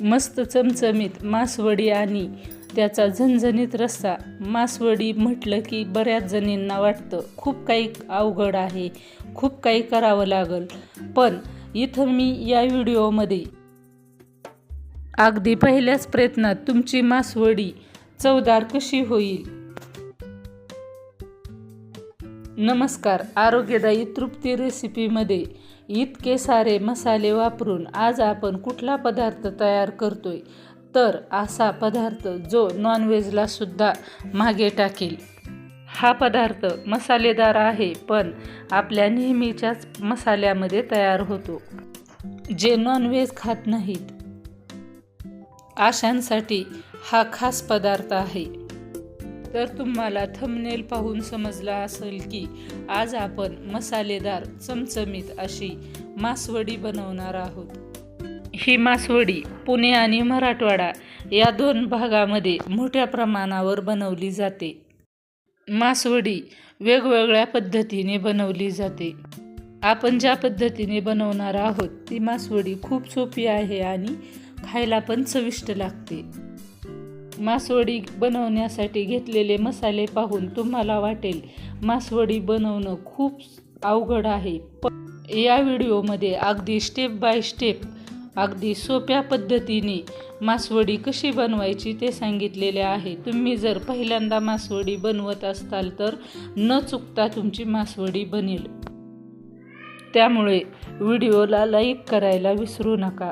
मस्त चमचमीत मासवडी आणि त्याचा झणझणीत रस्सा. मासवडी म्हटलं की बऱ्याच जणींना वाटतं खूप काही अवघड आहे खूप काही करावं लागल. पण इथं मी या व्हिडिओमध्ये अगदी पहिल्याच प्रयत्नात तुमची मासवडी चवदार कशी होईल? नमस्कार आरोग्यदायी तृप्ती रेसिपीमध्ये इतके सारे मसाले वापरून आज आपण कुठला पदार्थ तयार करतोय? तर असा पदार्थ जो नॉनव्हेजला सुद्धा मागे टाकेल. हा पदार्थ मसालेदार आहे पण आपल्या नेहमीच्याच मसाल्यामध्ये तयार होतो. जे नॉनव्हेज खात नाहीत अशांसाठी हा खास पदार्थ आहे. तर तुम्हाला थंबनेल पाहून समजला असेल की आज आपण मसालेदार चमचमीत अशी मासवडी बनवणार आहोत. ही मासवडी पुणे आणि मराठवाडा या दोन भागामध्ये मोठ्या प्रमाणावर बनवली जाते. मासवडी वेगवेगळ्या पद्धतीने बनवली जाते. आपण ज्या पद्धतीने बनवणार आहोत ती मासवडी खूप सोपी आहे आणि खायला पण चविष्ट लागते. मासवडी बनवण्यासाठी घेतलेले मसाले पाहून तुम्हाला वाटेल मासवडी बनवणं खूप अवघड आहे. पण या व्हिडिओमध्ये अगदी स्टेप बाय स्टेप अगदी सोप्या पद्धतीने मासवडी कशी बनवायची ते सांगितलेले आहे. तुम्ही जर पहिल्यांदा मासवडी बनवत असाल तर न चुकता तुमची मासवडी बनेल. त्यामुळे व्हिडिओला लाईक करायला विसरू नका.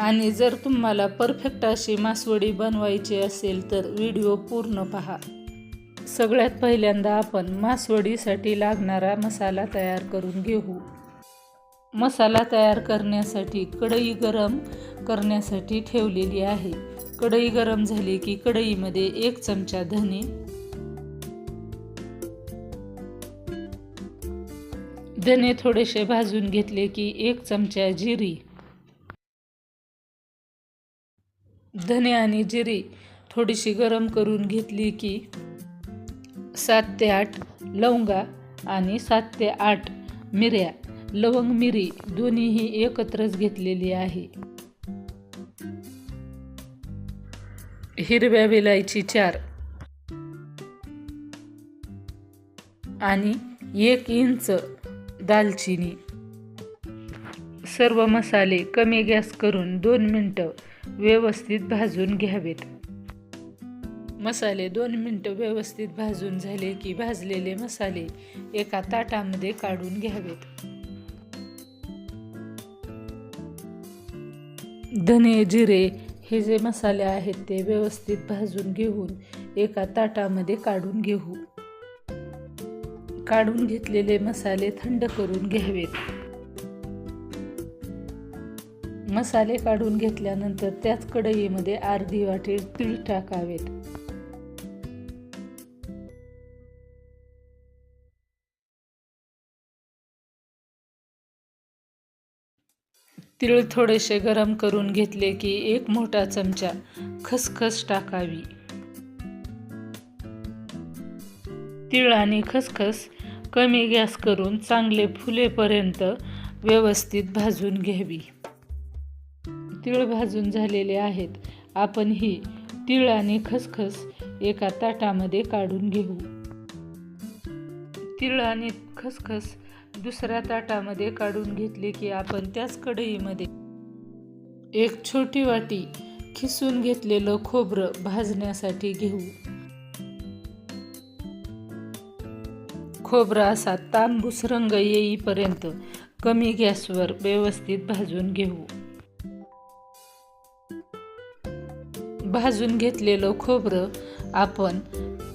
आणि जर तुम्हाला परफेक्ट अशी मासवडी बनवायची असेल तर व्हिडिओ पूर्ण पहा. सगळ्यात पहिल्यांदा आपण मासवडीसाठी लागणारा मसाला तयार करून घेऊ. मसाला तयार करण्यासाठी कढई गरम करण्यासाठी ठेवलेली आहे. कढई गरम झाली की कढईमध्ये एक चमचा धने धने थोडेसे भाजून घेतले की एक चमचा जिरी धने आणि जिरी थोडीशी गरम करून घेतली की सात ते आठ लवंगा आणि सात ते आठ मिऱ्या लवंग मिरी दोन्हीही एकत्रच घेतलेली आहे. हिरव्या वेलायची चार आणि एक इंच दालचिनी. सर्व मसाले कमी गॅस करून दोन मिनटं व्यवस्थित भाजून घ्यावेत. मसाले दोन मिनटं व्यवस्थित भाजून झाले की भाजलेले मसाले एका ताटामध्ये काढून घ्यावेत. धने जिरे हे जे मसाले आहेत ते व्यवस्थित भाजून घेऊन एका ताटामध्ये काढून घेऊ. काढून घेतलेले मसाले थंड करून घ्यावेत. मसाले काढून घेतल्यानंतर त्याच कढईमध्ये अर्धी वाटी तीळ टाकावेत. तीळ थोडेसे गरम करून घेतले की एक मोठा चमचा खसखस टाकावी. तीळ आणि खसखस कमी गॅस करून चांगले फुलेपर्यंत व्यवस्थित भाजून घ्यावी. तीळ भाजून झालेले आहेत. आपण ही तीळ आणि खसखस एका ताटामध्ये काढून घेऊ. तीळ आणि खसखस दुसऱ्या ताटामध्ये काढून घेतले की आपण त्याच कढईमध्ये एक छोटी वाटी खिसून घेतलेलं खोबरं भाजण्यासाठी घेऊ. खोबरा असा तांबूस रंग येईपर्यंत कमी गॅसवर व्यवस्थित भाजून घेऊ. भाजून घेतलेलं खोबरं आपण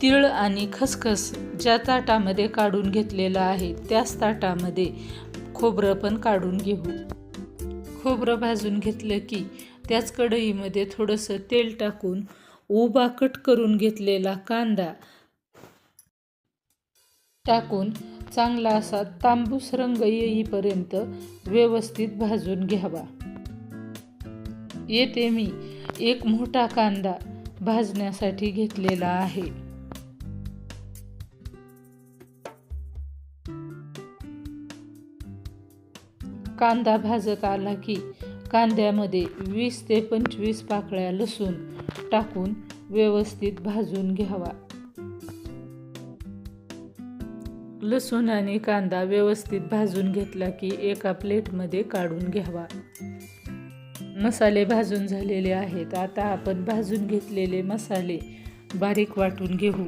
तीळ आणि खसखस ज्या ताटामध्ये काढून घेतलेलं आहे त्याच ताटामध्ये खोबरं पण काढून घेऊ. खोबरं भाजून घेतलं की त्याच कढईमध्ये थोडंसं तेल टाकून उभा कट करून घेतलेला कांदा टाकून चांगला असा तांबूस रंग येईपर्यंत व्यवस्थित भाजून घ्यावा. येथे मी एक मोठा कांदा भाजण्यासाठी घेतलेला आहे. कांदा भाजत आला की कांद्यामध्ये वीस ते पंचवीस पाकळ्या लसूण टाकून व्यवस्थित भाजून घ्यावा. लसूण आणि कांदा व्यवस्थित भाजून घेतला की एका प्लेटमध्ये काढून घ्यावा. मसाले भाजून झालेले आहेत. आता आपण भाजून घेतलेले मसाले बारीक वाटून घेऊ.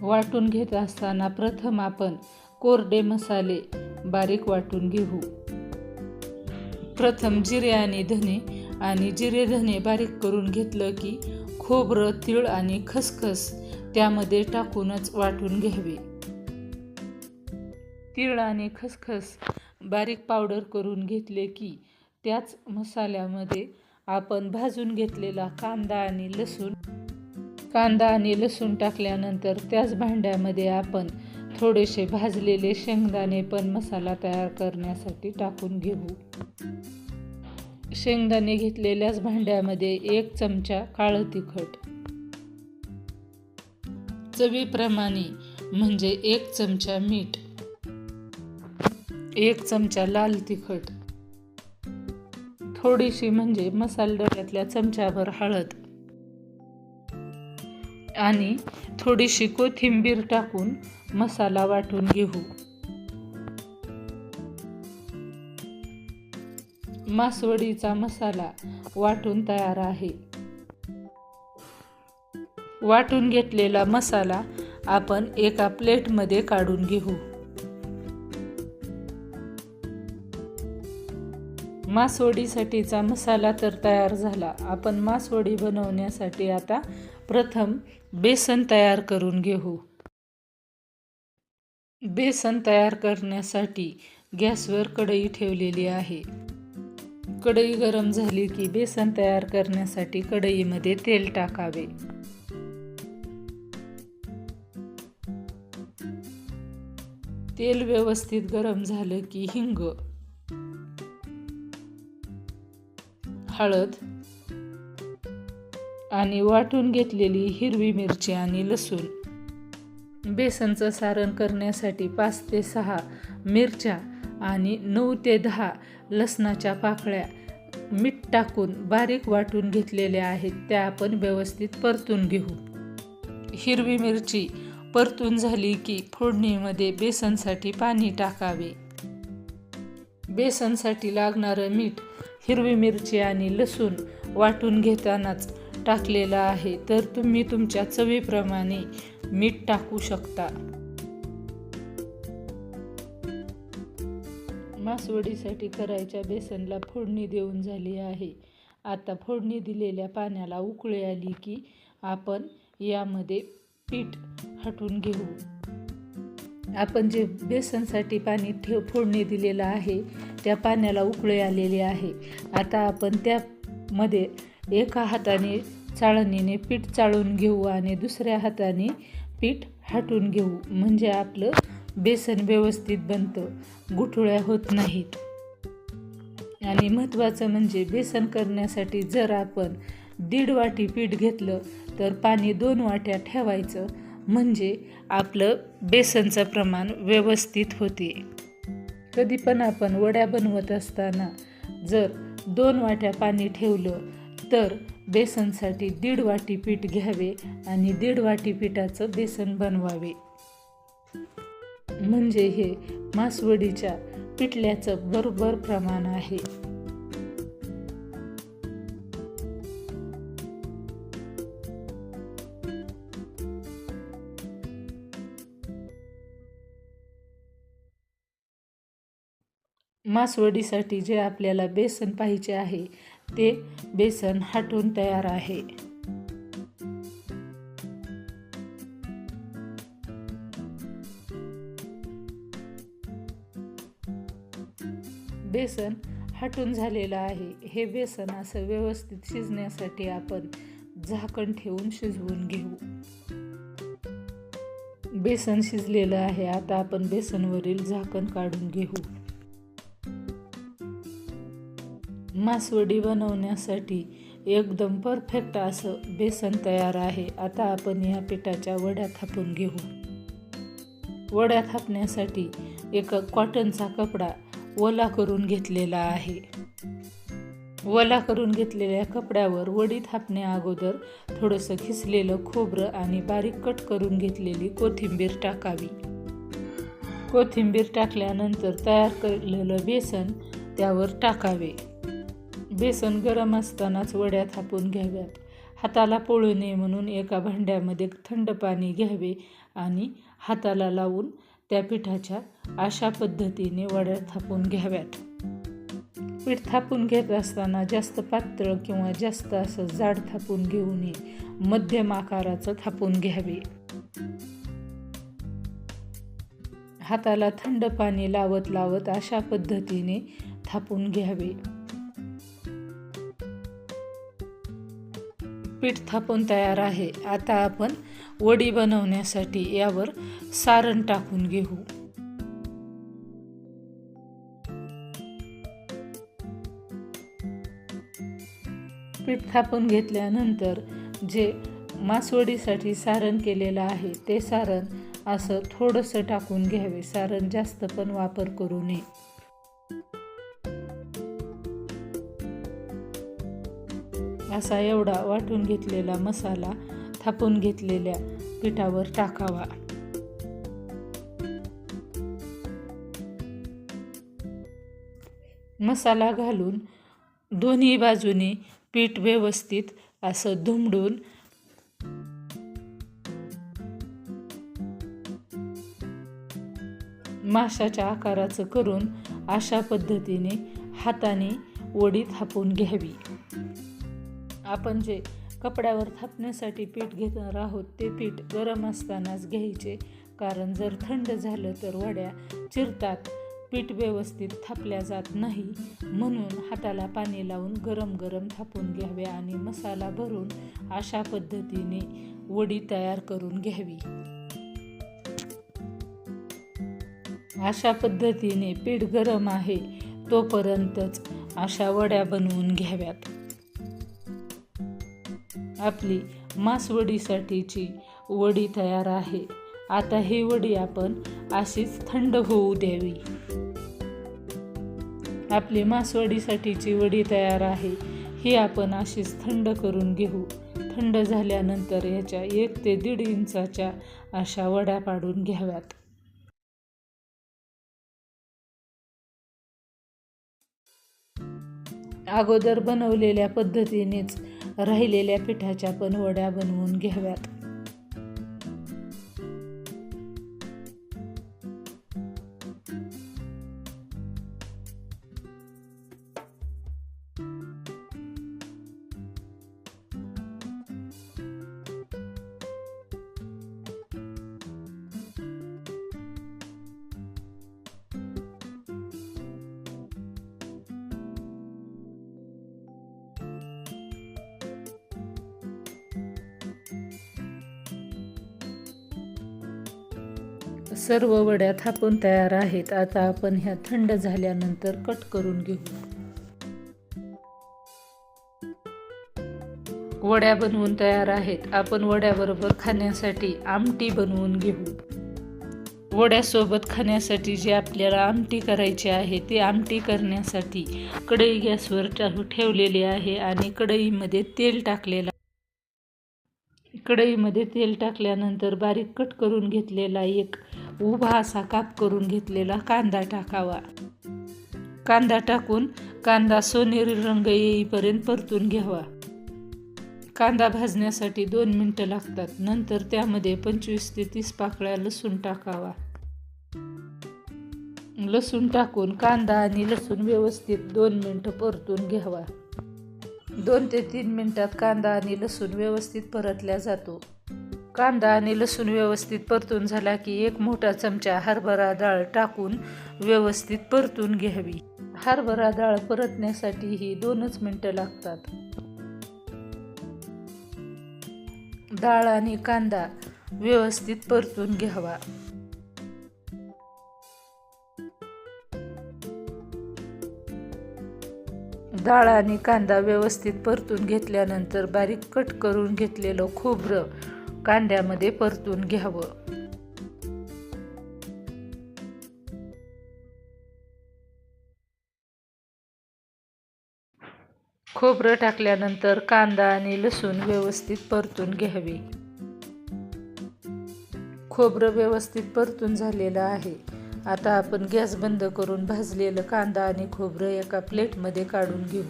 वाटून घेत असताना प्रथम आपण कोरडे मसाले बारीक वाटून घेऊ. प्रथम जिरे आणि धने आणि जिरे धने बारीक करून घेतलं की खोबरं तीळ आणि खसखस त्यामध्ये टाकूनच वाटून घ्यावे. तीळ आणि खसखस बारीक पावडर करून घेतले की त्याच मसाल्यामध्ये आपण भाजून घेतलेला कांदा आणि लसूण. कांदा आणि लसूण टाकल्यानंतर त्याच भांड्यामध्ये आपण थोडेसे भाजलेले शेंगदाणे पण मसाला तयार करण्यासाठी टाकून घेऊ. शेंगदाणे घेतलेल्याच भांड्यामध्ये एक चमचा काळं तिखट. चवीप्रमाणे म्हणजे एक चमचा मीठ. एक चमचा लाल तिखट. थोडीशी म्हणजे मसाल डब्यातल्या चमच्याभर हळद आणि थोडीशी कोथिंबीर टाकून मसाला वाटून घेऊ. मासवडीचा मसाला वाटून तयार आहे. वाटून घेतलेला मसाला आपण एका प्लेटमध्ये काढून घेऊ. मासवडीसाठीचा मसाला तर तयार झाला. आपण मासवडी बनवण्यासाठी आता प्रथम बेसन तयार करून घेऊ. बेसन तयार करण्यासाठी गॅसवर कढई ठेवलेली आहे. कढई गरम झाली की बेसन तयार करण्यासाठी कढईमध्ये तेल टाकावे. तेल व्यवस्थित गरम झालं की हिंग हळद आणि वाटून घेतलेली हिरवी मिरची आणि लसूण. बेसनचं सारण करण्यासाठी पाच ते सहा मिरच्या आणि नऊ ते दहा लसणाच्या पाकळ्या मीठ टाकून बारीक वाटून घेतलेल्या आहेत त्या आपण व्यवस्थित परतून घेऊ. हिरवी मिरची परतून झाली की फोडणीमध्ये बेसनसाठी पाणी टाकावे. बेसनसाठी लागणारं मीठ हिरवी मिरची आणि लसूण वाटून घेतानाच टाकलेला आहे. तर तुम्ही तुमच्या चवीप्रमाणे मीठ टाकू शकता. मासवडीसाठी करायच्या बेसनला फोडणी देऊन झाली आहे. आता फोडणी दिलेल्या पाण्याला उकळी आली की आपण यामध्ये पीठ हटून घेऊ. आपण जे बेसनसाठी पाणी ठेव फोडणी दिलेलं आहे त्या पाण्याला उकळे आलेले आहे. आता आपण त्यामध्ये एका हाताने चाळणीने पीठ चाळून घेऊ आणि दुसऱ्या हाताने पीठ हाटून घेऊ. म्हणजे आपलं बेसन व्यवस्थित बनतं. गुठळ्या होत नाहीत. आणि महत्त्वाचं म्हणजे बेसन करण्यासाठी जर आपण दीड वाटी पीठ घेतलं तर पाणी दोन वाट्या ठेवायचं. म्हणजे आपलं बेसनचं प्रमाण व्यवस्थित होते. कधी पण आपण वड्या बनवत असताना जर दोन वाट्या पाणी ठेवलं तर बेसनसाठी दीड वाटी पीठ घ्यावे आणि दीड वाटी पिठाचं बेसन बनवावे. म्हणजे हे मासवडीच्या पिठल्याचं बरोबर प्रमाण आहे. मासवडीसाठी जे आपल्याला बेसन पाहिजे आहे ते बेसन हटून तयार आहे. बेसन हटून झालेलं आहे. हे बेसन असं व्यवस्थित शिजण्यासाठी आपण झाकण ठेवून शिजवून घेऊ. बेसन शिजलेलं आहे. आता आपण बेसनवरील झाकण काढून घेऊ. मासवडी बनवण्यासाठी एकदम परफेक्ट असं बेसन तयार आहे. आता आपण या पिठाच्या वड्या थापून घेऊ. वड्या थापण्यासाठी एक कॉटनचा कपडा ओला करून घेतलेला आहे. ओला करून घेतलेल्या कपड्यावर वडी थापण्या अगोदर थोडंसं खिसलेलं खोबरं आणि बारीक कट करून घेतलेली कोथिंबीर टाकावी. कोथिंबीर टाकल्यानंतर तयार केलेलं बेसन त्यावर टाकावे. बेसन गरम असतानाच वड्या थापून घ्याव्यात. हाताला पोळू नये म्हणून एका भांड्यामध्ये थंड पाणी घ्यावे आणि हाताला लावून त्या पिठाच्या अशा पद्धतीने वड्या थापून घ्याव्यात. पीठ थापून घेत असताना जास्त पातळ किंवा जास्त असं जाड थापून घेऊ नये. मध्यम आकाराचं थापून घ्यावे. हाताला थंड पाणी लावत लावत अशा पद्धतीने थापून घ्यावे. पीठ थापून तयार आहे. आता आपण वडी बनवण्यासाठी यावर सारण टाकून घेऊ. पीठ थापून घेतल्यानंतर जे मासवडीसाठी सारण केलेलं आहे ते सारण असं थोडंसं टाकून घ्यावे. सारण जास्त पण वापर करू नये. असा एवढा वाटून घेतलेला मसाला थापून घेतलेल्या पिठावर टाकावा. मसाला घालून दोन्ही बाजूने पीठ व्यवस्थित असं धुमडून माशाच्या आकाराचं करून अशा पद्धतीने हाताने वडी थापून घ्यावी. आपण जे कपड्यावर थापण्यासाठी पीठ घेणार आहोत ते पीठ गरम असतानाच घ्यायचे. कारण जर थंड झालं तर वड्या चिरतात. पीठ व्यवस्थित थापल्या जात नाही. म्हणून हाताला पाणी लावून गरम गरम थापून घ्यावे आणि मसाला भरून अशा पद्धतीने वडी तयार करून घ्यावी. अशा पद्धतीने पीठ गरम आहे तोपर्यंतच अशा वड्या बनवून घ्याव्यात. आपली मासवडीसाठीची वडी तयार आहे. आता ही वडी आपण अशीच थंड होऊ द्यावी. आपली मासवडीसाठीची वडी तयार आहे. ही आपण अशीच थंड करून घेऊ. थंड झाल्यानंतर याच्या एक ते दीड इंचाच्या अशा वड्या पाडून घ्याव्यात. अगोदर बनवलेल्या पद्धतीनेच राहिलेल्या पिठाच्या पण वड्या बनवून घ्याव्यात. सर्व वड्या थापून तयार आहेत. आता आपण ह्या थंड झाल्यानंतर कट करून घेऊ. वड्या बनवून तयार आहेत. आपण वड्याबरोबर खाण्यासाठी आमटी बनवून घेऊ. वड्यासोबत खाण्यासाठी जे आपल्याला आमटी करायची आहे ती आमटी करण्यासाठी कढई गॅसवर ठेवलेली आहे आणि कढईमध्ये तेल टाकलेलं कढईमध्ये तेल टाकल्यानंतर बारीक कट करून घेतलेला एक उभा असा काप करून घेतलेला कांदा टाकावा. कांदा टाकून कांदा सोनेरी रंग येईपर्यंत परतून घ्यावा. कांदा भाजण्यासाठी दोन मिनटं लागतात. नंतर त्यामध्ये पंचवीस ते तीस पाकळ्या लसूण टाकावा. लसूण टाकून कांदा आणि लसूण व्यवस्थित दोन मिनटं परतून घ्यावा. दोन ते तीन मिनटात कांदा आणि लसूण व्यवस्थित परतल्या जातो. कांदा आणि लसूण व्यवस्थित परतून झाला की एक मोठा चमचा हरभरा डाळ टाकून व्यवस्थित परतून घ्यावी. हरभरा डाळ परतण्यासाठी ही दोनच मिनटं लागतात. डाळ आणि कांदा व्यवस्थित परतून घ्यावा. डाळ आणि कांदा व्यवस्थित परतून घेतल्यानंतर बारीक कट करून घेतलेलं खोबरं कांद्यामध्ये परतून घ्यावं. खोबरं टाकल्यानंतर कांदा आणि लसूण व्यवस्थित परतून घ्यावे. खोबरं व्यवस्थित परतून झालेलं आहे. आता आपण गॅस बंद करून भाजलेलं कांदा आणि खोबरं एका प्लेटमध्ये काढून घेऊ.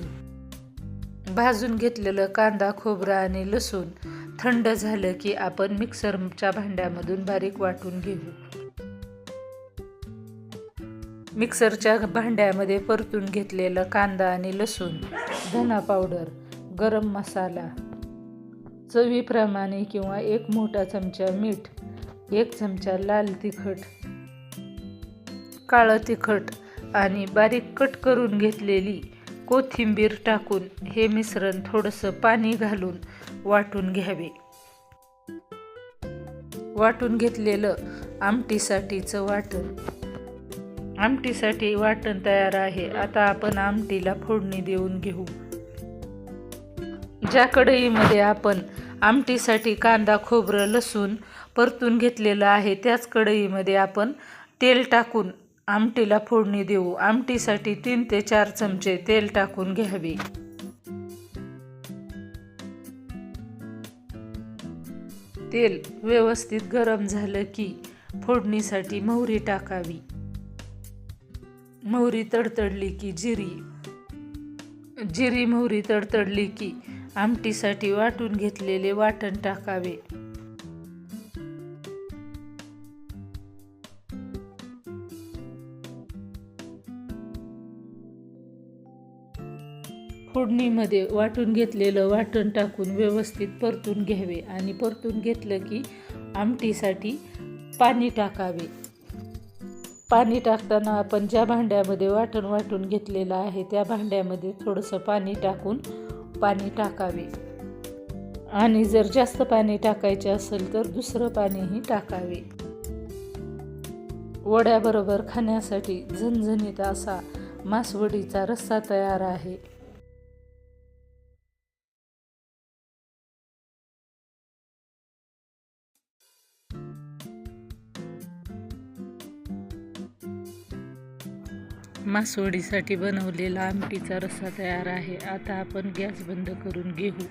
भाजून घेतलेलं कांदा खोबरं आणि लसूण थंड झालं की आपण मिक्सरच्या भांड्यामधून बारीक वाटून घेऊ. मिक्सरच्या भांड्यामध्ये परतून घेतलेलं कांदा आणि लसूण धना पावडर गरम मसाला चवीप्रमाणे किंवा एक मोठा चमचा मीठ एक चमचा लाल तिखट काळं तिखट आणि बारीक कट करून घेतलेली कोथिंबीर टाकून हे मिश्रण थोडंसं पाणी घालून वाटून घ्यावे. वाटून घेतलेलं आमटीसाठीचं वाटण. आमटीसाठी वाटण तयार आहे. आता आपण आमटीला फोडणी देऊन घेऊ. ज्या कढईमध्ये आपण आमटीसाठी कांदा खोबरं लसूण परतून घेतलेलं आहे त्याच कढईमध्ये आपण तेल टाकून आमटीला फोडणी देऊ. आमटीसाठी तीन ते चार चमचे तेल टाकून घ्यावे. तेल व्यवस्थित गरम झालं की फोडणीसाठी मोहरी टाकावी. मोहरी तडतडली की जिरी. जिरी मोहरी तडतडली की आमटीसाठी वाटून घेतलेले वाटण टाकावे. फोडणीमध्ये वाटून घेतलेलं वाटण टाकून व्यवस्थित परतून घ्यावे आणि परतून घेतलं की आमटीसाठी पाणी टाकावे. पाणी टाकताना आपण ज्या भांड्यामध्ये वाटण वाटून घेतलेलं आहे त्या भांड्यामध्ये थोडंसं पाणी टाकून पाणी टाकावे. आणि जर जास्त पाणी टाकायचे असेल तर दुसरं पाणीही टाकावे. वड्याबरोबर खाण्यासाठी झणझणीत असा मासवडीचा रस्सा तयार आहे. मासवडीसाठी बनवलेला आमटीचा रस्सा तयार आहे. आता आपण गॅस बंद करून घेऊ.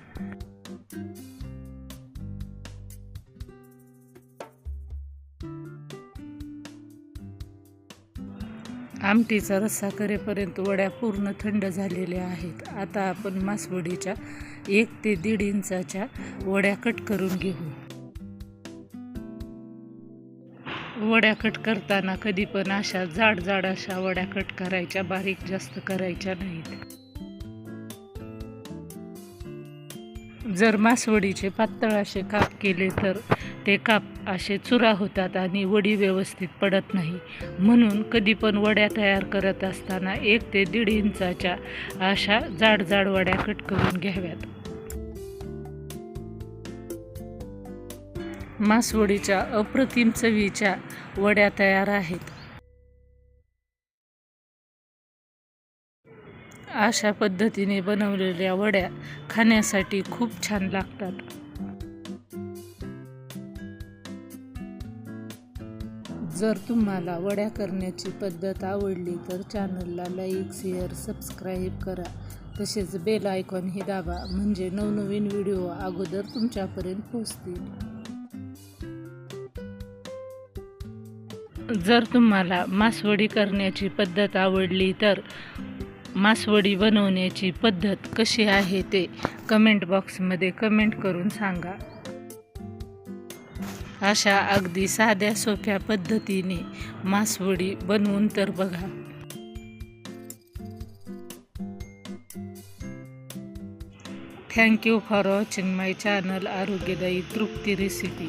आमटीचा रस्सा करेपर्यंत वड्या पूर्ण थंड झालेल्या आहेत. आता आपण मासवडीच्या एक ते दीड इंचाच्या वड्या कट करून घेऊ. वड्या कट करताना कधी पण अशा जाड जाड अशा वड्या कट करायच्या बारीक जास्त करायच्या नाहीत. जर मासवडीचे पातळ असे काप केले तर ते काप असे चुरा होतात आणि वडी व्यवस्थित पडत नाही. म्हणून कधी पण वड्या तयार करत असताना एक ते दीड इंचाच्या अशा जाड जाड वड्या कट करून घ्याव्यात. मासवडीच्या अप्रतिम चवीच्या वड्या तयार आहेत. अशा पद्धतीने बनवलेल्या वड्या खाण्यासाठी खूप छान लागतात. जर तुम्हाला वड्या करण्याची पद्धत आवडली तर चॅनलला लाईक शेअर सबस्क्राईब करा. तसेच बेल आयकॉन हे दाबा म्हणजे नवनवीन व्हिडिओ अगोदर तुमच्यापर्यंत पोचतील जर तुम्हाला मासवडी करण्याची पद्धत आवडली तर मासवडी बनवण्याची पद्धत कशी आहे ते कमेंट बॉक्समध्ये कमेंट करून सांगा. अशा अगदी साध्या सोप्या पद्धतीने मासवडी बनवून तर बघा. Thank you for watching my channel आरोग्यदायी तृप्ती रेसिपी